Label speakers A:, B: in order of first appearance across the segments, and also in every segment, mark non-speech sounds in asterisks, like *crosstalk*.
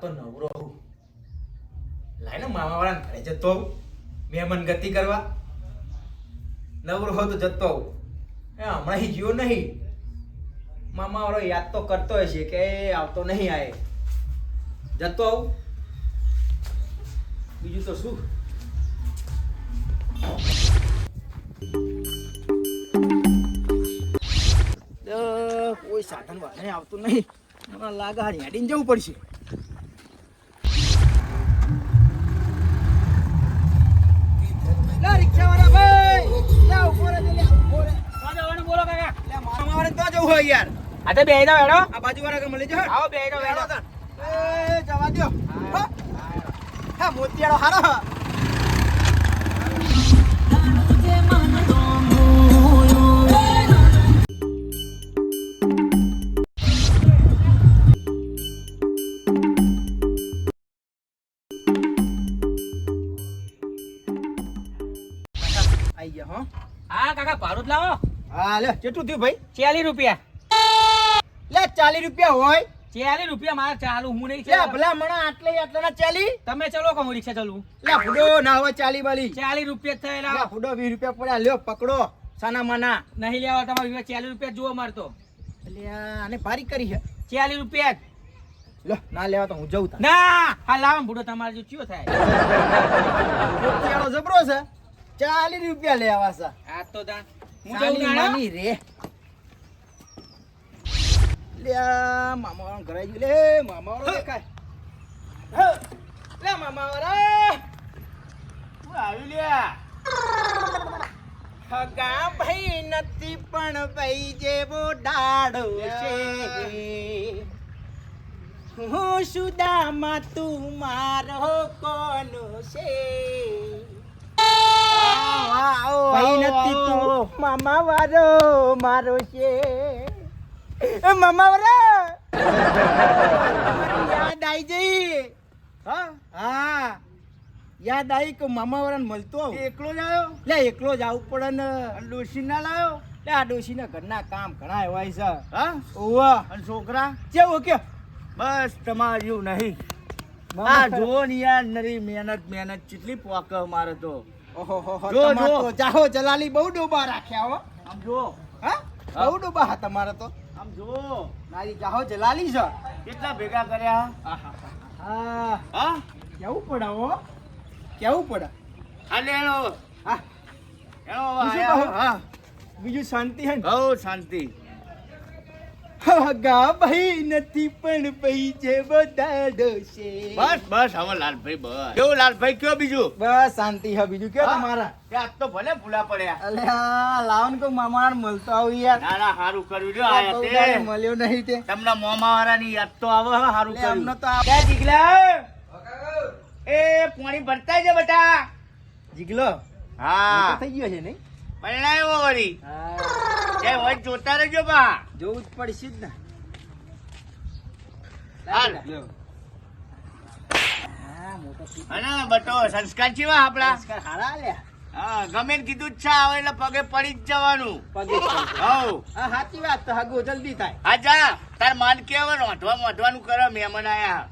A: તો નવરો હું લાઈને મામા વાળા ઘરે જતો આવું મહેમાન ગતિ કરવા. નવરો હો તો જતો આવું એ હમણાં ગયો નહીં. મામા વાળો યાદ તો કરતો હશે કે એ આવતો નહીં આય જતો આવું બીજું તો શું? કોઈ સાધન વાધન આવતું નહીં. મને લાગે હેડીને જવું પડશે લે, રિક્ષાવાળા ભાઈ! લે, ઊભો રહે, લે, ઊભો રહે.
B: બોલો કાકા
A: લે, મામા વાળાને તો જવું હોય યાર.
B: આ
A: બાજુવાળા કે મળી જાય
B: આવો બેહી જાઓ હેડો
A: એ જવા હા. હા મોતિયાળો હારો.
B: જ લાવો.
A: હા લે કેટલું થયું ભાઈ?
B: ચાલીસ રૂપિયા.
A: લે ચાલીસ રૂપિયા હોય.
B: ચાલીસ રૂપિયા મારે ચાલુ હું નહીં
A: લે. ભલા મણા આટલે આટલા ચાલી.
B: તમે ચલો કહો રિક્ષા ચલું?
A: લે ફૂડો ના હોય ચાલી બાલી
B: ચાલીસ રૂપિયા
A: લે
B: થયેલા
A: ફૂડો વીસ રૂપિયા પડ્યા લ્યો પકડો સાના માના.
B: નહીં લેવા તમારે ચાલીસ રૂપિયા જુઓ મારતો
A: એટલે આને ભારી કરી છે.
B: ચાલીસ રૂપિયા જ.
A: લો ના લેવા તો હું જઉં
B: ના હા લાવો ભૂડો તમારે જો ચિયો થાય.
A: જબરો છે. ચાલીસ રૂપિયા લેવા છે.
B: આ તો તા હું જઉં
A: સાની રે. લ્યા મામા ઘરે ગયું. લે મામા દેખાય. લે મામા વાળા હું આવ્યું લ્યા હગા ભાઈ નથી પણ ભાઈ જેવો ડાડો છે. હું સુદામાં તું મારો કોનો છે ભાઈ નથી તું મામા વારો મારો છે. એ મામા વારો! યાદ આવી જઈ. હા? હા. યાદ આવી કે મામા વાળાને મળતો
C: એકલો જ આવ્યો?
A: લે એકલો જ આવું પડે ને.
C: ડોશી ના લાવ્યો
A: લે આ ડોશીના ઘરના કામ ઘણા એવાય છે.
C: હા?
A: ઓવા
C: અને છોકરા?
A: કેવું કે
C: બસ તમારું નહીં. આ જુઓ ને યાર નરી મહેનત મહેનત કેટલી પોક મારે તો.
A: ઓહો
C: જો, જો.
A: તો જાહો જલાલી બહુ ડોબા રાખ્યા હો.
C: આમ જુઓ
A: હા. બહુ ડોબા હા તમારે તો.
C: આમ જુઓ
A: મારી જાહો જલાલી છે.
C: કેટલા ભેગા કર્યા?
A: હા
C: હા.
A: કેવું પડે હો? કેવું પડે?
C: હાલે એનો
A: હા.
C: એનો. હા.
A: બીજું શાંતિ હે
C: બહુ શાંતિ.
A: હગા ભાઈ નથી પણ ભાઈ ડોશે.
C: બસ બસ હવે લાલભાઈ બસ. કેવું લાલભાઈ કયો બીજું?
A: બસ શાંતિ. હે બીજું કે
C: હા?
A: તમારા?
C: આજ તો ભલે ભૂલા પડ્યા.
A: અલ્યા લાવન કો મામાર મળતો આવું યાર.
C: ના ના સારું કર્યું જો
A: બહુ
C: તે.
A: મળ્યો નહીં તે.
C: તમને મોમા વાળાની યાદ તો આવે હે, સારું
A: અમને તો આ-
C: ક્યાં જીગલા? એ પાણી ભરતા છે બેટા.
A: જીગલો?
C: હા.
A: થઈ ગયો છે નહીં?
C: પલણાયો વળી.
A: હા.
C: હોય જોતા રહેજો બા.
A: જોવું જ પડશે જ ને.
C: હાલ.
A: લ્યો. હા મોટો થઈ
C: અને બટો સંસ્કાર કેવા આપડા
A: સંસ્કાર હારા લ્યા
C: હા ગમે કીધું જ છે આવે એટલે પગે પડી જ જવાનું.
A: પગે પડી.
C: હવ
A: હા સાચી વાત તો હગો જલ્દી થાય.
C: હા જા. તાર માન કેવા રોંધવા મોઢવાનું કરે મહેમાન આયા.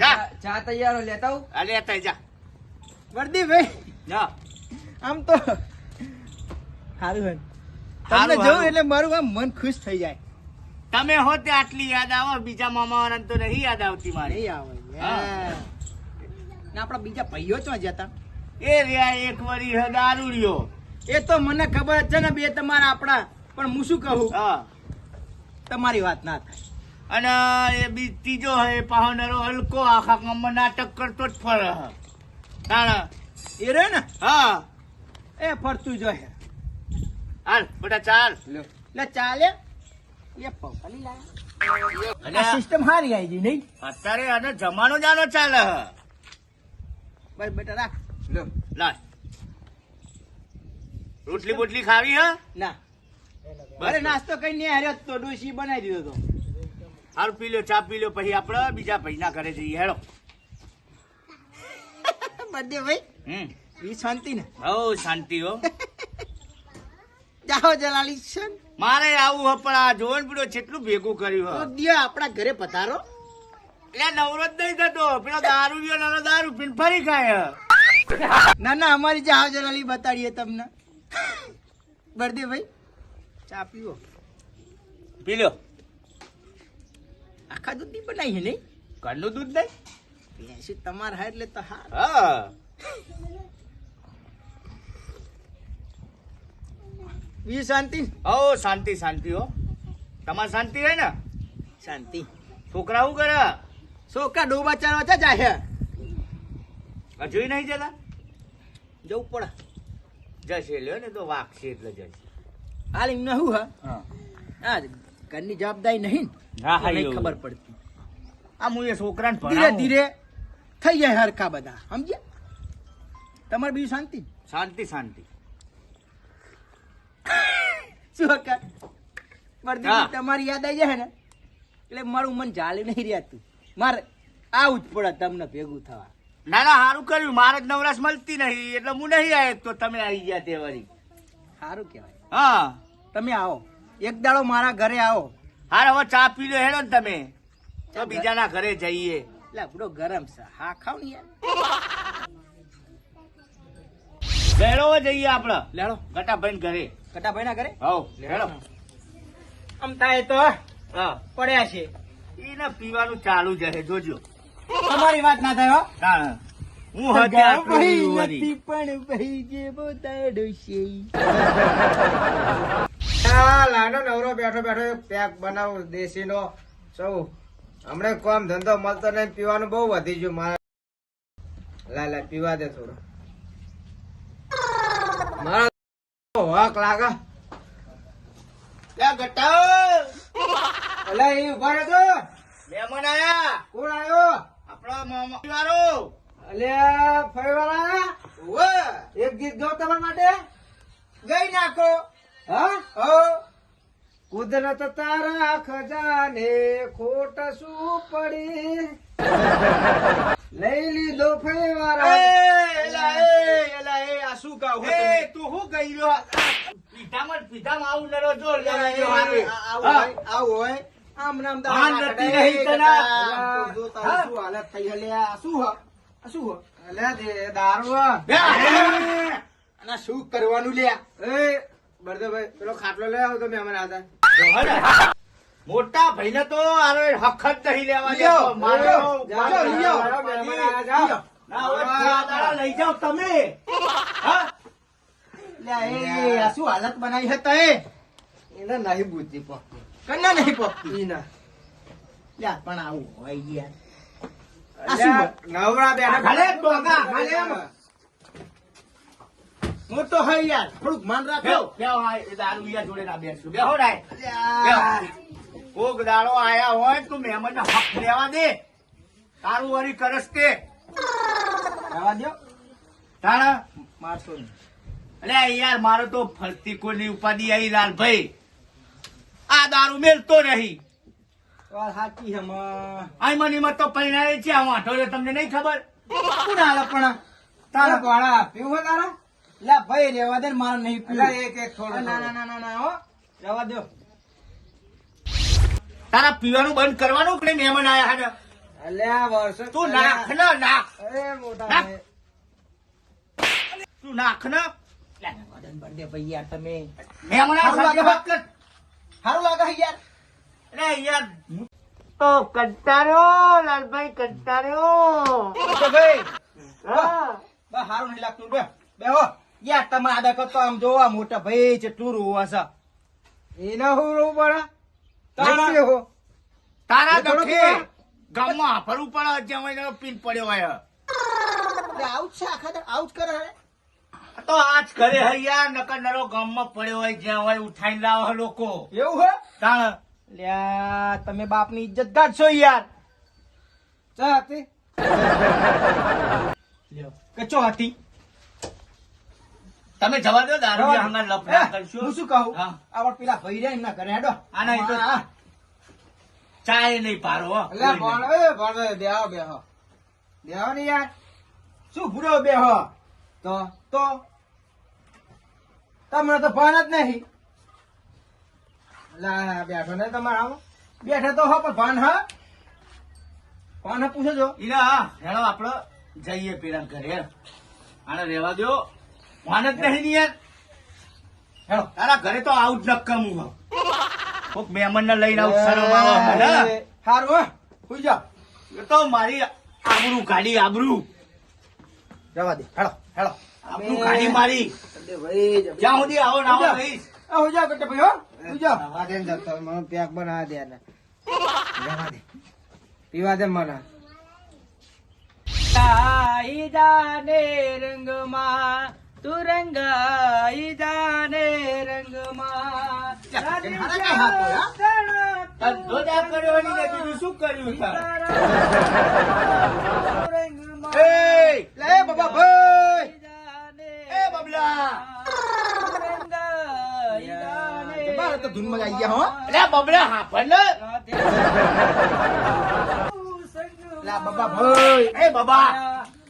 C: જા.
A: ચા તૈયાર લેતા
C: અલે અત્યારે જા.
A: વર્દી ભાઈ
C: જા.
A: આમ તો સારું હે તમને જોઉં એટલે મારું આમ મન ખુશ થઈ જાય.
C: તમે હો તે આટલી યાદ આવો બીજા મામા તો નહીં યાદ આવતી મારી.
A: આવે આપણા બીજા ભાઈઓ ચો જતા
C: એ રહ્યા એક વરી હે દારૂ રહ્યો
A: એ તો મને ખબર છે ને બે તમારા આપણા પણ હું શું કહું?
C: હા.
A: તમારી વાત ના થાય.
C: અને એ બી ત્રીજો હે પાહોનરો હલકો આખા ગામમાં નાટક કરતો જ ફરે હા.
A: એ રે ને?
C: હા.
A: એ ફરતું જો હે
C: હાલ બેટા ચાલ.
A: લે. ચાલે એ લાયા સિસ્ટમ હારી આવી ગઈ નહીં?
C: અત્યારે આનો જમાનો જાનો ચાલે
A: બસ બેટા રાખ. લો.
C: લાલ રોટલી બોટલી ખાવી હે?
A: ના. અરે નાસ્તો કઈ નહીં હાર્યો તો ડોશી બનાવી દીધો તો.
C: હાલ પી ચા પી લો પછી આપણે બીજા ભાઈના ઘરે જઈએ હેડો. *laughs*
A: બધે ભાઈ.
C: હમ.
A: એ શાંતિ ને
C: હવ શાંતિ હો. *laughs*
A: જાઓ જલાલી છે
C: મારે આવું પણ આ જોવન પીડો કેટલું ભેગું કર્યું
A: દિયો આપણા ઘરે પધારો.
C: એટલે નવરો જ નહીં થતો. પેલો દારૂ પીયો નાનો દારૂ પીને ફરી ખાય.
A: ના ના અમારી ચા જલાલી બતાડીએ તમને. બળદેવભાઈ ચા પીવો.
C: પી લ્યો.
A: આખા દૂધની બનાવી છે નહીં?
C: ઘરનું દૂધ નહીં?
A: તમારે હા એટલે તો હા. બીજું શાંતિ?
C: હો શાંતિ શાંતિ હો. તમારે શાંતિ હોય ને?
A: શાંતિ.
C: છોકરા શું કરે?
A: છોકરા ડોબા ચારવા ચા જાય
C: હજુ નહીં જતા?
A: જવું પડે.
C: જશે લ્યો ને તો વાગશે એટલે જશે.
A: હાલ એમને શું હા? હા. ઘરની જવાબદારી નહીં
C: હા, હા,
A: નહીં ખબર પડતી.
C: આ હું એ છોકરાને
A: ધીરે ધીરે થઈ જાય હરખા બધા. સમજ્યા? તમારે બીજું શાંતિ?
C: શાંતિ શાંતિ.
A: તમારી યાદ આવી જાય ને? એટલે મારું મન ચાલી નહીં રહેતું. મારે આવું જ પડે તમને ભેગું થવા.
C: ના ના સારું કર્યું. મારે જ નવરાશ મળતી નહીં એટલે હું નહીં આવ્યો તો તમે આવી ગયા તે વળી.
A: સારું કહેવાય.
C: હા.
A: તમે આવો. એક દાડો મારા ઘરે આવો.
C: હાર હવે ચા પી લો હેડો ને તમે. તો બીજાના ઘરે જઈએ.
A: એટલે આપણો ગરમ છે. હા ખાવ ને યાર.
C: લેડો જઈએ આપડે
A: લેડો.
C: ગટાભાઈ ઘરે.
A: કટાભાઈ ના ઘરે?
C: હવ લેડો.
A: આમ થાય તો પડ્યા છે.
C: એને પીવાનું ચાલુ જ છે જોજો.
A: તમારી વાત ના થાય હો. નથી પણ ભાઈ છે.
D: લાડો નવરો બેઠો બેઠો પેક બનાવો દેશી નો સૌ હમણાં કોમ ધંધો મળતો નહીં પીવાનું બહુ વધી ગયું મારે. લા લા પીવા દે થોડો. મારા વાક લાગે.
C: લે ગટા
D: અલા એ ઊભા રહેતો
C: મહેમાન આયા.
D: કોણ આવ્યો
C: આપડો મામા વાળો
D: અલ્યા ફરીવાળા ઓવે એક ગીત ગાવ તમારા માટે.
A: ગઈ નાખો.
D: હા?
A: હો.
D: કુદરત તારા ખજાને ખોટ શું પડી. લઈ લીધો ફરીવાળા
A: એલા એ એલા એ આ શું હો
C: એ તું શું કહી રહ્યો પીધામાં પીધામાં આવું નરો લેવા
A: આવું હોય, આવું હોય. આમ નામ દવા
C: નથી નહીં તને.
A: આમ તો શું હાલત થઈ હલ્યા આ શું હ આ શું હ
D: અલ્યા દે દારૂ
A: અને શું કરવાનું લ્યા?
D: એ બરદભાઈ પેલો ખાટલો લઈ આવો તો અમારા
C: જો હે ને, મોટા ભાઈને તો આરો હખત નહીં લેવા મારો. ના લઈ જાઓ તમે.
A: શું હાલત બનાવી હતા એ
D: એને નહીં બુદ્ધિ પકતી
A: કન્યા નહીં પકતી
D: ઈના.
A: લ્યા પણ આવું હોય યાર.
D: નવરા બેઠા.
A: મોટો હોય યાર. થોડુંક માન રાખો
C: જોડે ના બેસું. બેહો, રાય. કોક દાડો આયા હોય તો મહેમાનને હક લેવા દે. તારું વળી કરસ તે
A: રહેવા દો
C: તારા
A: મારશો
C: અરે યાર મારો તો ફરતી કોઈની ઉપાધિ આવી લાલભાઈ. આ દારૂ મેલતો નહીં.
A: વાત સાચી હમ
C: આઈ મત તો પરિણામે છે આ વાંઢો છે, તમને નહીં ખબર?
A: કોણ હાલ પણ
D: તારા વાળા પીવું તારા?
A: લ્યા ભાઈ રહેવા દે ને નહીં પીવું.
D: એક એક થોડું
A: ના ના ના ના ના હો. દ્યો.
C: તારા પીવાનું બંધ કરવાનું કે મહેમાન આયા હે
D: અલ્યા વર્ષો
C: તું નાખ ને નાખ.
D: અરે મોટા
C: તું નાખ ને.
A: વદન બળદે ભાઈ યાર તમે.
C: મહેમાન આયા
A: સારું
C: સાથે
A: લાગે
C: વાત કર.
A: સારું લાગે છે યાર.
C: અરે યાર. તો કંટાળ્યો લાલભાઈ કંટાળ્યો.
A: ભાઈ
C: હા.
A: બસ સારું નહીં લાગતું બે બેહો યાર તમે આદા કરતો આમ જોવા મોટા ભાઈ જેટલું રોવા છે
D: એને હું રોવું પડે
A: તારા-
C: દખે ગામમાં પડે પીન પડ્યો હોય.
A: છે આખા કરે
C: તો આજ ઘરે હે યાર નકર નરો ગામમાં પડ્યો હોય જ્યાં હોય ઉઠાઈને લાવે લોકો.
A: એવું હે?
C: તાણ.
A: લ્યા તમે બાપની ઇજ્જત ગાઢશો યાર.
D: ચા હતી?
A: લ્યો. કચો હતી?
C: તમે જવા દો દારૂ
A: દો.
C: લફડા કરશો.
A: હું શું કહું? આવડ પેલા ભાઈ રે એમના ઘરે હેડો.
C: આના એ તો-. ચાય નહીં પારો હો.
D: અલ્યા ભણ, એ બેહો, બેહો. બેહો ને યાર.
A: શું ભૂરો બેહો
D: તો
A: તો? તમને તો ભાન જ નહીં.
D: લા બેઠો ને તમારે
A: બેઠા તો હો પણ ભાન હા? ભાન પૂછો છો.
C: ઈરા હા, હેડો આપડે. જઈએ પેલા ઘરે. આને રેવા દો જ નહીં ને યાર.
A: હેડો
C: તારા ઘરે તો આવું જ નક્કમ હું કોક મહેમાન ને લઈને આવું શરમ આવે મને
A: હારું સુઈ જાઓ.
C: એ તો મારી આબરૂ કાઢી આબરૂ.
A: જવા દે. હેડો હેડો
C: આબરૂ કાઢી મારી. જ્યાં સુધી આવો ના આવો રહીશ.
A: ભાઈ હો. સુઈ જાઓ.
D: રવા દે ને જતો મને પેક બનાવી દે ને જવા દે. પીવા દે મને.
B: તાઈ જાને રંગમાં તું રંગાઈ જાને રંગમાં
C: શું કર્યું
A: બાબા ભાઈ!
C: એ બબલા!
A: તો આવી ગયા હો.
C: અલ્યા બબલા હા પણ
A: લા બાબા ભાઈ!
C: એ બબા!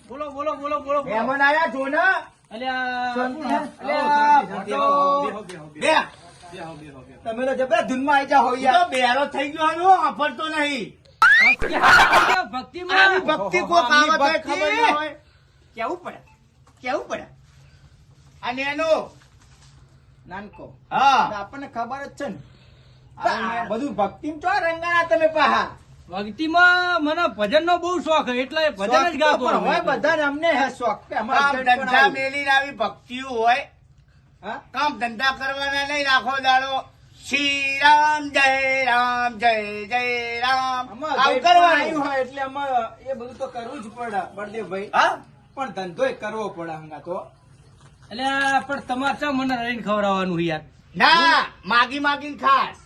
B: બોલો બોલો બોલો બોલો.
C: મહેમાન આયા જો ને.
A: તમે તો જબરા ધૂનમાં આવી જા હો
C: ઈ બેરો થઈ ગયો હાલો તો નહીં.
B: ભક્તિમાં.
C: ભક્તિ
A: ભક્તિ.
C: ખબર ન હોય. કેવું પડે? કેવું પડે? અને એનો
A: નાનકો.
C: હા.
A: આપણને ખબર જ છે ને. બધું ભક્તિ ચો રંગાણા તમે પાહા?
B: ભક્તિમાં મને ભજન નો બહુ શોખ એટલે ભજન જ ગાતો
A: હોય
B: બધા
A: બધાને અમને શોખ.
C: ધંધા
A: મેલી
C: મેલીને આવી ભક્તિઓ હોય. કામ ધંધા કરવાના નહીં રાખો દાડો. શ્રી રામ જય રામ જય જય રામ.
A: આમાં
C: કરવાનું.
A: હોય એટલે અમે એ બધું તો કરવું જ પડે બળદેવભાઈ.
C: હા?
A: પણ ધંધોય કરવો પડે હંગા તો.
B: એટલે પણ તમારે મને રહીને ખવડાવવાનું યાર.
C: ના માગી માગીને ખાસ.
B: એ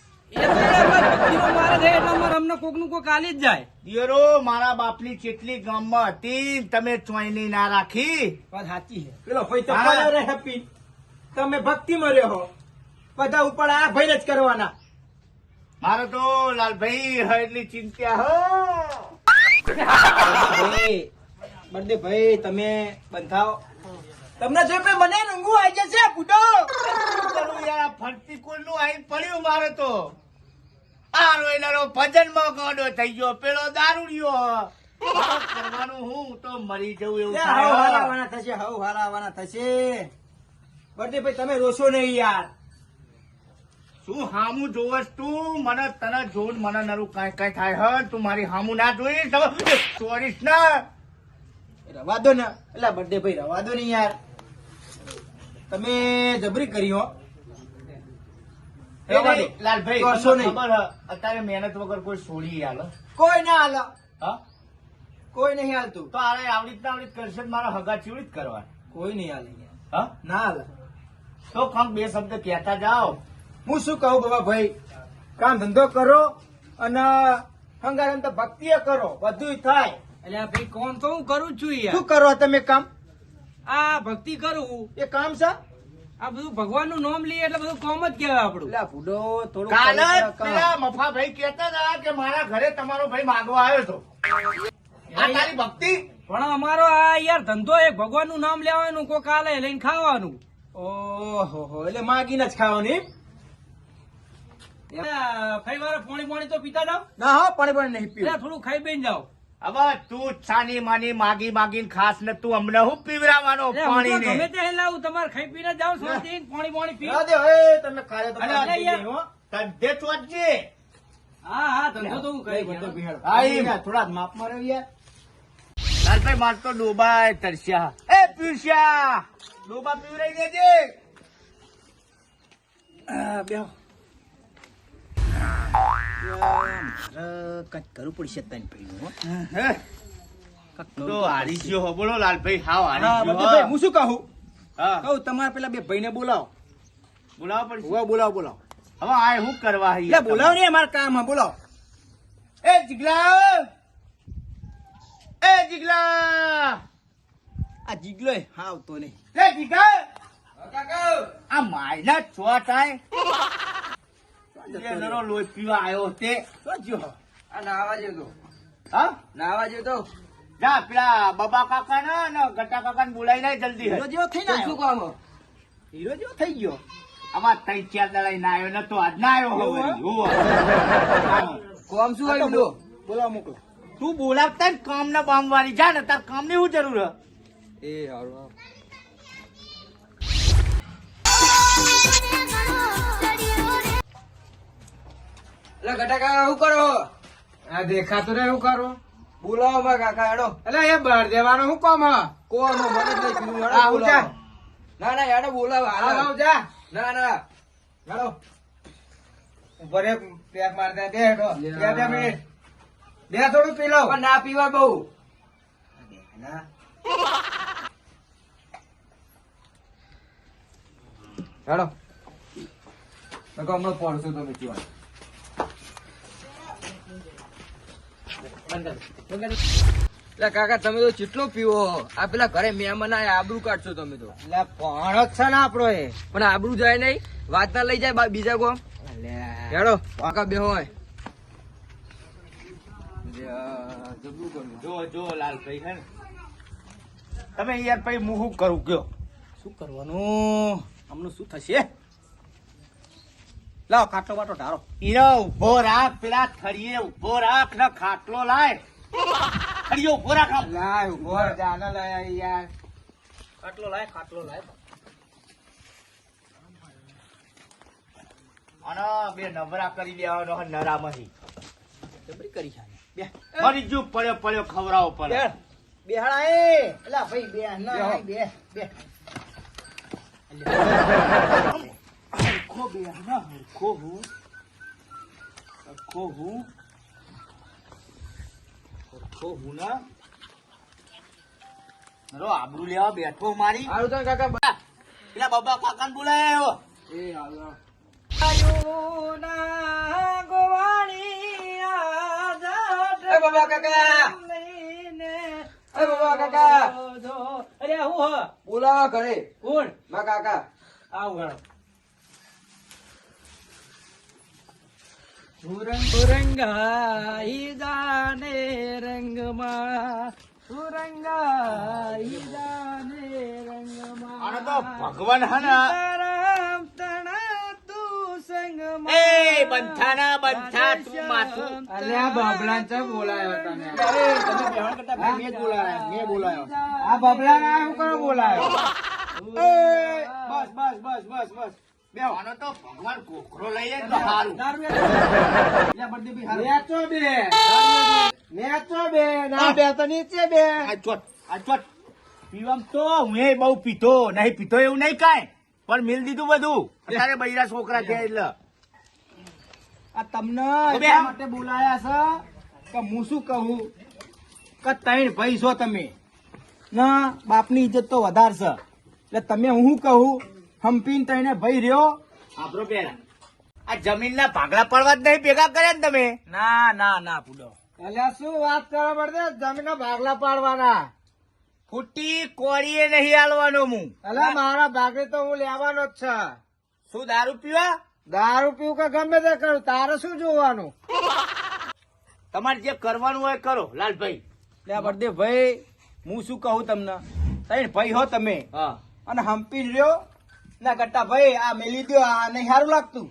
B: મારે મારા
C: બાપની ચેટલી ગામમાં હતી તમે ચોઈની ના રાખી.
A: સાચી છે. પેલો તો રહે હેપી. તમે ભક્તિમાં રહ્યો બધા ઉપર આ ભાઈ જ કરવાના.
C: મારે તો લાલભાઈ હ. એટલી ચિંતા હો
A: ભાઈ તમે બંધાવો. તમને જો પેલું મને ઊંઘું આવી જશે બુડો
C: કરું યાર ફરતી કુલનું આઈ પડ્યું મારે તો. આરો એનારો ભજનમાં ગોડો થઈ ગયો પેલો દારૂડિયો. કરવાનું હું તો મરી જવું એવું
A: હાવ. હારાવાના થશે હાવ હારાવાના થશે. બળદેવભાઈ તમે રોશો નહીં યાર.
C: શું હામું જોવસ તું? મને તને જોડ મને નરું કઈ કઈ થાય હ? તું મારી હામુ ના જોઈશ? ચોરીશ ના.
A: રવા દો ને. એટલે બળદેવભાઈ રવા દો ને યાર. તમે જબરી કરી હો.
C: લાલભાઈ
A: કરશો નહીં.
C: અત્યારે મહેનત વગર કોઈ છોડી હાલ
A: કોઈ ના હાલ
C: હા?
A: કોઈ નહીં હાલતું.
C: તો આરે આવડીત ના આવડીત કરશે મારા હગા ચીવડીત કરવા
A: કોઈ નહીં હાલે.
C: હા?
A: ના હાલ.
C: તો કંક બે શબ્દ કહેતા જાઓ.
A: હું શું કહું બાબા ભાઈ? કામ ધંધો કરો અને હંગારમ તો ભક્તિએ કરો. બધું થાય.
B: એટલે ભાઈ કોણ તો હું કરું છું યાર?
A: શું કરો તમે કામ?
B: આ ભક્તિ કરું?
A: એ કામ છે?
B: આ બધું ભગવાનનું નામ લઈએ એટલે બધું કોમ જ કેવાય
A: આપડું ફૂડો થોડું
C: કાલે જ પેલા મફા ભાઈ કેતા હતા કે મારા ઘરે તમારો ભાઈ માગવા આવ્યો હતો. આ તારી ભક્તિ?
B: પણ અમારો આ યાર ધંધો એક ભગવાનનું નામ લેવાનું કોઈ કાલે લઈને ખાવાનું.
A: ઓહો એટલે માગીને જ ખાવાની.
B: ફરી વાર પાણી પાણી તો પીતા જાવ
A: ના હો પાણી પાણી નહીં પીવું.
B: થોડું ખાઈ બેન જાવ
C: હવે તું છાની માની માગી માગીને ખાસ ને તું અમને હું પીવરાવાનો પાણી
B: ગમે
C: ને
B: તે લાવું તમારે ખાઈ પીને જાવ પાણી પાણી પી.
A: દો, તમે ખાયો તો.
C: ધંધે
B: હા. હા ધંધો હું કરી
A: બધો.
C: હા,
A: થોડા માપ રહ્યો યાર
C: લાલભાઈ માર તો ડોબા તરસ્યા. એ પીરસ્યા. ડોબા પીવરાઈ દેજે.
A: બેહો. કાંઈક કરવું પડશે તને હે?
C: તો હારી ગયો હો બોલો લાલભાઈ હાવ હારી ગયો
A: હું શું કહું?
C: હા.
A: કહું તમારે પેલા બે ભાઈને બોલાવો.
C: બોલાવો પડશે
A: ઉવા બોલાવો બોલાવો.
C: હવે આ શું કરવા હી
A: એટલે બોલાવો ને અમારે કામ હા બોલાવો.
C: એ જીગલા એ જીગલા!
A: આ જીગલો હા તો નહીં.
C: એ જીગા! આ માયના છો થાય લોટ પીવા આવ્યો તે.
A: જો.
D: આ નાવા જેવો
C: હા?
D: નાવા જેવો તો.
C: જા પેલા બબા કાકા ને ને ગટા કાકા ને બોલાઈ નાય જલ્દી.
A: હીરો જેવો થઈને
D: તો શું કામ?
A: હીરો જેવો થઈ ગયો.
C: આમાં ત્રણ ચાર દડાઈ ના આવ્યો નતો આજ ના આવ્યો.
D: કોમ શું આવ્યું લો
A: બોલાવો મોકલો.
C: તું બોલાવતા ને કામ ના બામ વાળી જા ને તાર કામની શું જરૂર હે?
D: એ હારું. એટલે ગટાકા શું કરો? આ દેખાતું રે શું કરો? બોલાવો માં કાકા હેડો. એટલે એ બહાર દેવાનું શું કોમ કોમ મને જ નહીં કીધું હેડો
A: આવું જા.
D: ના ના હેડો બોલાવો
A: આવ, આવ, જા.
D: ના ના હેડો. ઉપર એક પેક મારતા હેડો. બે બે મિનિટ. બે થોડું પી લો
A: ના પીવા બહુ.
D: ના હેડો હમણાં પડશું તમે પીવા એટલે કાકા તમે તો જેટલો પીવો. આ પેલા ઘરે મહેમાન આયા આબરૂ કાઢશો તમે તો.
A: એટલે ભણો જ છે ને આપણો એ.
D: પણ આબરૂ જાય નહીં વાત ના લઈ જાય બીજા કોમ. હેડો કાકા બે હોય
C: જો જો લાલભાઈ હે તમે યાર પછી હું શું કરું કયો
A: શું કરવાનું? હમણાં શું થશે? લાવ ખાટલો બાટો ઢારો
C: ઈરો ઊભો રાખ પેલા થળીએ ઊભો રાખ ને ખાટલો લાય. થળીએ ઊભો રાખ
D: લાય ઊભો જાને લાય યાર.
A: ખાટલો લાય ખાટલો લાય.
C: અને બે નવરા કરી દેવાનો હે નરામાંથી
A: જબરી કરી છે બે.
C: ફરી જો પડ્યો પડ્યો ખવડાવો પડે.
A: બેહાડા એ. એલા ભાઈ બે ના બે બે *laughs*
C: હરખો બે ના હરખો હું હરખો હું હરખો હું ના નરો આબરૂ લેવા બેઠો મારી.
D: હારું તો કાકા
C: પેલા બાબા કાકાને બોલાયો.
D: એ એ બાબા કાકા. બાબા કાકા.
A: અરે હું
D: બોલાવો ઘરે.
A: કોણ
D: મા કાકા.
A: આવું હેડો રંગમાં
C: આને તો ભગવાન હે
A: રામ તણા તું સંગમાં.
C: એ બંથાના બંથા તું માથું.
D: અલ્યા બાબલા ચા બોલાયો તને?
A: અરે, તમે બેહણ કરતા ભાઈ મેં જ મેં બોલાયો.
D: આ બાબલા ના શું કરો બોલાયો? *laughs*
A: બસ બસ બસ બસ બસ.
C: આનો તો ભગવાન કોકરો લઈએ ને તો હારું.
A: દારૂ એ- લે, બળદેવ ભાઈ, હાલો.
D: નેચો બે. નેચો બે. ના બે તો નીચે બે.
C: આ ચોટ આ ચોટ. પીવામ તો હું બહુ પીતો. નહીં પીતો એવું નહીં કાંઈ. પણ મિલ દીધું બધું. અત્યારે બૈરા છોકરા છે એટલે.
A: આ તમને
C: બે.
A: માટે બોલાયા છે કે હું શું કહું? કે ત્રણ ભાઈ છો તમે. ના બાપની ઇજ્જત તો વધારશે એટલે તમે હું શું કહું? હંપીને તઈને ભાઈ રહ્યો?
C: આપણો પેરા. આ જમીનના ભાગલા પડવા જ નહીં ભેગા કર્યા ને તમે?
A: ના ના ના પૂડો.
D: એટલે શું વાત કરવા પડશે જમીન ભાગલા પાડવાના.
C: ફૂટી કોળીએ નહીં હાલવાનો હું.
D: એટલે મારા ભાગે તો હું લેવાનો જ છે.
C: શું દારૂ પીવા?
D: દારૂ પીવું કે ગમે તે કરું? તારે શું જોવાનું?
C: તમારે જે કરવાનું હોય કરો લાલભાઈ.
A: લે બળદેવ ભાઈ હું શું કહું તમને? ત્રણ ભાઈ હો તમે.
C: હા.
A: અને હંપી રહ્યો? ના કરતા ભાઈ આ મેલી દો આ નહીં સારું લાગતું.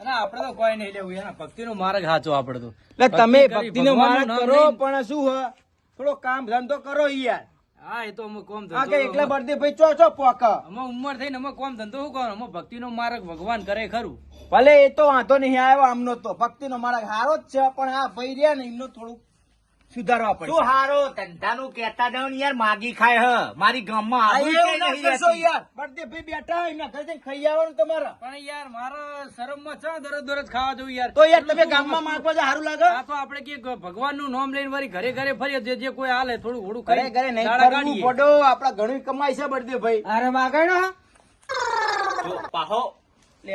A: અને આપણે તો કોઈ નહીં લેવું એના ભક્તિ નો માર્ગ સાચો આપણે તો. એટલે તમે ભક્તિ નો માર્ગ કરો પણ શું હ? થોડો કામ ધંધો કરો યાર.
B: હા એ તો અમે કોમ
A: આ એકલા બળદેવ ભાઈ ચો ચો પોક.
B: અમે ઉંમર થઈને અમે કોમ ધંધો શું કરો અમે ભક્તિ નો માર્ગ ભગવાન કરે ખરું.
A: ભલે એ તો વાંધો નહીં આવ્યો આમનો તો. ભક્તિ નો માર્ગ સારો જ છે પણ આ ભાઈ રહ્યા ને એમનો થોડું સુધારવા પડે
C: શું હારો ધંધાનું જાવ ને યાર માગી ખાય હ. મારી ગામમાં
A: આ
C: આબરૂ
A: એવું
C: ક્યાંય
A: ના
C: નહીં
A: કરશો
C: રહેતી.
A: યાર. બળદેવ ભાઈ બેઠા એમના ઘરે ખાઈ આવવાનું તમારા.
B: પણ યાર મારા શરમમાં ચા દરજ દરજ ખાવા જવું યાર.
A: તો યાર તમે ગામમાં માંગવા જો સારું લાગે?
B: આ તો આપણે કે ભગવાન નામ લઈને વળી ઘરે ઘરે ફરીએ જે જે કોઈ હાલે થોડું ઘોડું
A: ઘરે ઘરે નહીં કરવું પડો આપડા ઘણું કમાય છે બળદેવ ભાઈ.
D: અરે માગણ
C: જો પાહો.
A: લે,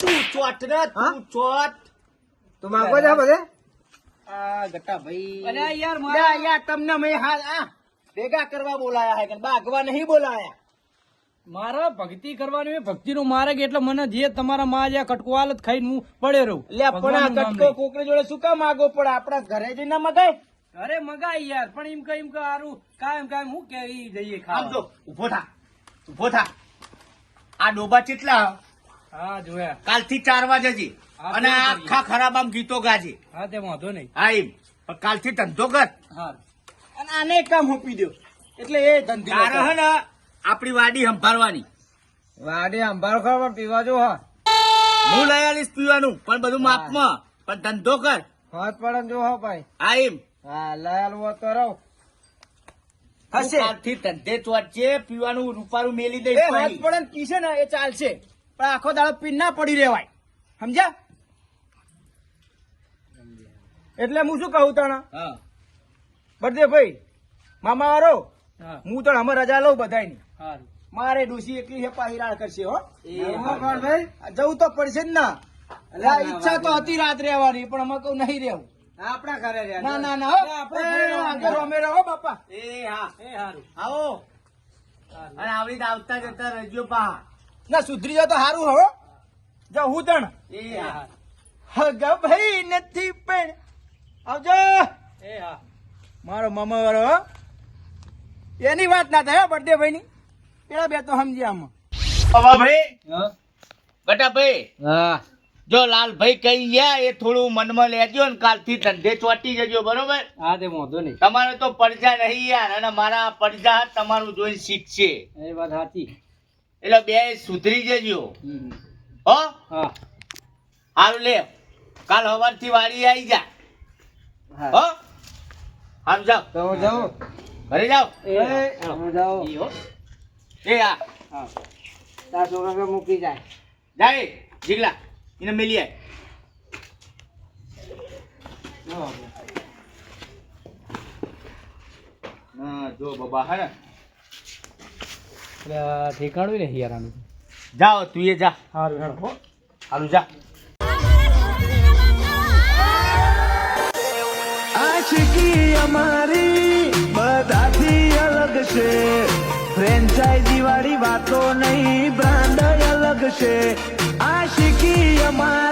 C: તું ચોટ ને તું ચોટ.
D: તું માગવા જા બધે?
A: આ ગટા ભાઈ.
B: અરે યાર મારા
A: યાર તમને મેં હાલ આ ભેગા કરવા બોલાયા હે કે બાગવા નહીં બોલાયા.
B: મારા ભક્તિ કરવાની ભક્તિ નો માર્ગ એટલે મને જે તમારા માં જે કટકવાલ જ ખાઈને હું પડે રહું.
A: લે પણ આ કટકો કોકરી જોડે શું કામ માગો પડે? આપડા ઘરે જઈને ના મગાય.
B: ઘરે મગાય યાર પણ એમ કઈ એમ કે હારું કાયમ કાયમ હું કે ઈ જઈએ
C: આમ ઊભો થા ઊભો થા. આ ડોબા કેટલા
B: હા જોયા
C: કાલથી ચાર વાગે જી. અને આખા ખરાબ આમ ગીતો ગાજે.
B: હા તે વાંધો નહીં.
C: હા એમ. પણ કાલથી ધંધો કર.
A: અને આને એક કામ હોપી દો એટલે એ ધંધી
C: તારે હે ને આપણી વાડી સંભાળવાની.
D: વાડી સંભાળ ખરો પણ પીવા જો હા.
C: હું લઈ આવીશ પીવાનું પણ બધું માપમાં. પણ ધંધો કર.
D: હાથ પડે જો હા ભાઈ.
C: હા એમ.
D: હા લઈ હો તો રહો.
A: હશે.
C: ધંધે ચોટજે પીવાનું રૂપારું મેલી દઈશ
A: હાથ પડે પીશે ને એ ચાલશે. પણ આખો દાડો પીન ના પડી રહેવાય. સમજ્યા? એટલે હું શું કહું તને?
C: હા.
A: બર્થડે ભાઈ મામા વાળો
B: હું.
A: તો અમે રજા લઉં બધાની મારે ડોસી એકલી છે પાછી કરશે હો.
D: એમાં કોણ ભાઈ.
A: આ જવું તો પડશે જ ના. એટલે ઈચ્છા તો હતી રાત રહેવાની પણ અમે કહું નહીં રહેવું.
D: આપણા ઘરે રહ્યા
A: ના ના ના હો. અમે રહો બાપા.
C: એ હા.
B: એ સારું
C: આવો. અને આવડી આવતા જતા રહેજો પા
A: ના સુધરી જાવ તો સારું હો જો હું તણ
C: એ હા.
A: ભાઈ નથી પણ આવજો.
B: એ હા.
A: મારો મામા વાળો એની વાત ના થાય બર્થડે ભાઈ ની. પેલા બે તો સમજી આમાં.
C: હવે ભાઈ
B: હા.
C: બટા ભાઈ
B: હા.
C: જો લાલભાઈ કહી ગયા એ થોડું મનમાં લેજો ને કાલથી ધંધે ચોટી જજો બરોબર?
B: હા તે વાંધો નહીં.
C: તમારે તો પડજા નહીં યાર અને મારા પડજા તમારું જોઈને શીખશે.
B: એ વાત સાચી.
C: એટલે બે સુધરી જજો. હો?
B: હા.
C: હારું લે. કાલ સવારથી વાડી આવી જા. હો. આમ જાઓ.
D: તો જાઉં?
C: ઘરે જાઓ.
B: એ હો.
C: એ આ
B: હા.
D: તાર છોકરા મૂકી જાય.
C: જાય જીગલા. એને મેલી આય. હા જો બાબા હે
B: ઠેકાણું નહીં યાર
C: જાઓ તું એ જા.
B: સારું હેણ હો.
C: જા.
E: અમારી બધાથી અલગ છે. ફ્રેન્ચાઇઝી વાળી વાતો નહીં બ્રાન્ડ અલગ છે. આશિકી અમારી